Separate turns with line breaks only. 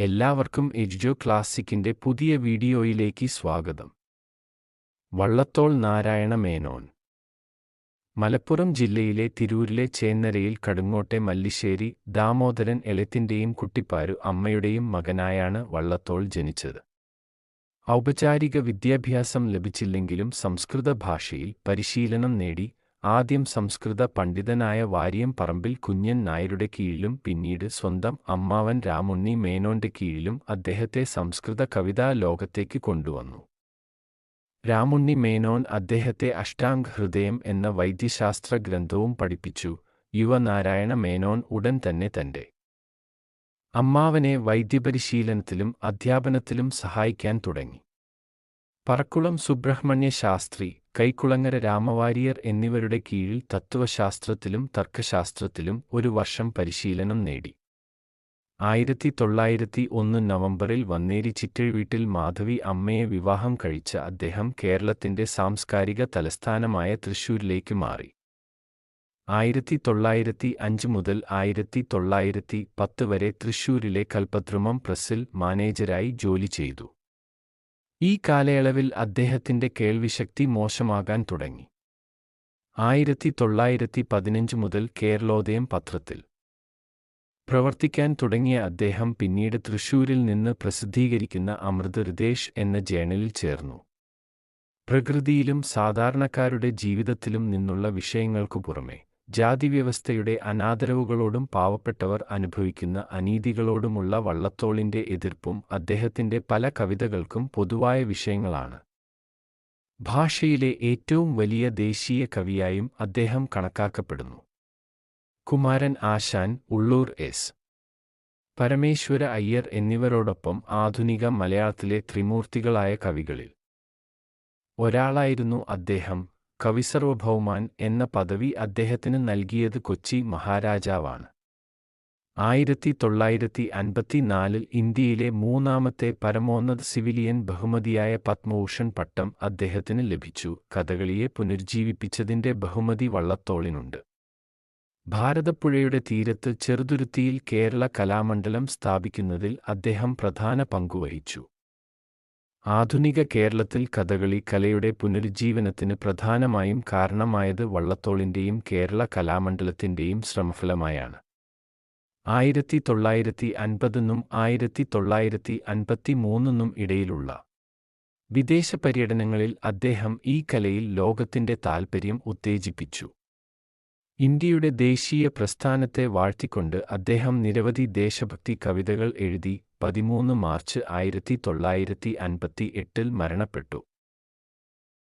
എല്ലാവർക്കും എജ്ജോ ക്ലാസിക്കിന്റെ പുതിയ വീഡിയോയിലേക്ക് സ്വാഗതം. വള്ളത്തോൾ നാരായണ മേനോൻ. മലപ്പുറം ജില്ലയിലെ തിരൂരിലെ ചേന്നരയിൽ കടുങ്ങോട്ടെ മല്ലിശ്ശേരി ദാമോദരൻ എളത്തിന്റെയും കുട്ടിപ്പാരു അമ്മയുടെയും മകനായാണ് വള്ളത്തോൾ ജനിച്ചത്. ഔപചാരിക വിദ്യാഭ്യാസം ലഭിച്ചില്ലെങ്കിലും സംസ്കൃത ഭാഷയിൽ പരിശീലനം നേടി ആദ്യം സംസ്കൃത പണ്ഡിതനായ വാര്യം പറമ്പിൽ കുഞ്ഞൻ നായരുടെ കീഴിലും പിന്നീട് സ്വന്തം അമ്മാവൻ രാമുണ്ണി മേനോന്റെ കീഴിലും അദ്ദേഹത്തെ സംസ്കൃത കവിതാ ലോകത്തേക്ക് കൊണ്ടുവന്നു. രാമുണ്ണി മേനോൻ അദ്ദേഹത്തെ അഷ്ടാംഗ് ഹൃദയം എന്ന വൈദ്യശാസ്ത്ര ഗ്രന്ഥവും പഠിപ്പിച്ചു. യുവനാരായണ മേനോൻ ഉടൻ തന്നെ തന്റെ അമ്മാവനെ വൈദ്യപരിശീലനത്തിലും അധ്യാപനത്തിലും സഹായിക്കാൻ തുടങ്ങി. പറക്കുളം സുബ്രഹ്മണ്യ ശാസ്ത്രി കൈക്കുളങ്ങര രാമവാരിയർ എന്നിവരുടെ കീഴിൽ തത്വശാസ്ത്രത്തിലും തർക്കശാസ്ത്രത്തിലും ഒരു വർഷം പരിശീലനം നേടി. ആയിരത്തി തൊള്ളായിരത്തി ഒന്ന് നവംബറിൽ വന്നേരി ചിറ്റഴ്വീട്ടിൽ മാധവി അമ്മയെ വിവാഹം കഴിച്ച അദ്ദേഹം കേരളത്തിന്റെ സാംസ്കാരിക തലസ്ഥാനമായ തൃശൂരിലേക്ക് മാറി. ആയിരത്തി തൊള്ളായിരത്തി അഞ്ച് മുതൽ ആയിരത്തി തൊള്ളായിരത്തി പത്ത് വരെ തൃശൂരിലെ കൽപ്പദ്രുമം പ്രസ്സിൽ മാനേജരായി ജോലി ചെയ്തു. ഈ കാലയളവിൽ അദ്ദേഹത്തിന്റെ കേൾവിശക്തി മോശമാകാൻ തുടങ്ങി. ആയിരത്തി തൊള്ളായിരത്തി പതിനഞ്ച് മുതൽ കേരളോദയം പത്രത്തിൽ. പ്രവർത്തിക്കാൻ തുടങ്ങിയ അദ്ദേഹം പിന്നീട് തൃശൂരിൽ നിന്ന് പ്രസിദ്ധീകരിക്കുന്ന അമൃത് ഹൃദേശ് എന്ന ജേണലിൽ ചേർന്നു. പ്രകൃതിയിലും സാധാരണക്കാരുടെ ജീവിതത്തിലും നിന്നുള്ള വിഷയങ്ങൾക്കു പുറമെ ജാതിവ്യവസ്ഥയുടെ അനാദരവുകളോടും പാവപ്പെട്ടവർ അനുഭവിക്കുന്ന അനീതികളോടുമുള്ള വള്ളത്തോളിന്റെ എതിർപ്പും അദ്ദേഹത്തിന്റെ പല കവിതകൾക്കും പൊതുവായ വിഷയങ്ങളാണ്. ഭാഷയിലെ ഏറ്റവും വലിയ ദേശീയ കവിയായും അദ്ദേഹം കണക്കാക്കപ്പെടുന്നു. കുമാരൻ ആശാൻ ഉള്ളൂർ എസ്. പരമേശ്വര അയ്യർ എന്നിവരോടൊപ്പം ആധുനിക മലയാളത്തിലെ ത്രിമൂർത്തികളായ കവികളിൽ. ഒരാളായിരുന്നു അദ്ദേഹം കവിസർവഭൗമാൻ എന്ന പദവി അദ്ദേഹത്തിന് നൽകിയത് കൊച്ചി മഹാരാജാവാണ്. ആയിരത്തി തൊള്ളായിരത്തി അൻപത്തിനാലിൽ ഇന്ത്യയിലെ മൂന്നാമത്തെ പരമോന്നത സിവിലിയൻ ബഹുമതിയായ പത്മഭൂഷൺ പട്ടം അദ്ദേഹത്തിന് ലഭിച്ചു. കഥകളിയെ പുനരുജ്ജീവിപ്പിച്ചതിന്റെ ബഹുമതി വള്ളത്തോളിനുണ്ട്. ഭാരതപ്പുഴയുടെ തീരത്ത് ചെറുതുരുത്തിയിൽ കേരള കലാമണ്ഡലം സ്ഥാപിക്കുന്നതിൽ അദ്ദേഹം പ്രധാന പങ്കുവഹിച്ചു. ആധുനിക കേരളത്തിൽ കഥകളി കലയുടെ പുനരുജ്ജീവനത്തിന് പ്രധാനമായും കാരണമായത് വള്ളത്തോളിന്റെയും കേരള കലാമണ്ഡലത്തിന്റെയും ശ്രമഫലമായാണ്. ആയിരത്തി തൊള്ളായിരത്തി അൻപതിനും ആയിരത്തി തൊള്ളായിരത്തി അൻപത്തിമൂന്നിനും ഇടയിലുള്ള വിദേശ പര്യടനങ്ങളിൽ അദ്ദേഹം ഈ കലയിൽ ലോകത്തിന്റെ താൽപ്പര്യം ഉത്തേജിപ്പിച്ചു. ഇന്ത്യയുടെ ദേശീയ പ്രസ്ഥാനത്തെ വാഴ്ത്തിക്കൊണ്ട് അദ്ദേഹം നിരവധി ദേശഭക്തി കവിതകൾ എഴുതി പതിമൂന്ന് മാർച്ച് ആയിരത്തി തൊള്ളായിരത്തി അൻപത്തി എട്ടിൽ മരണപ്പെട്ടു.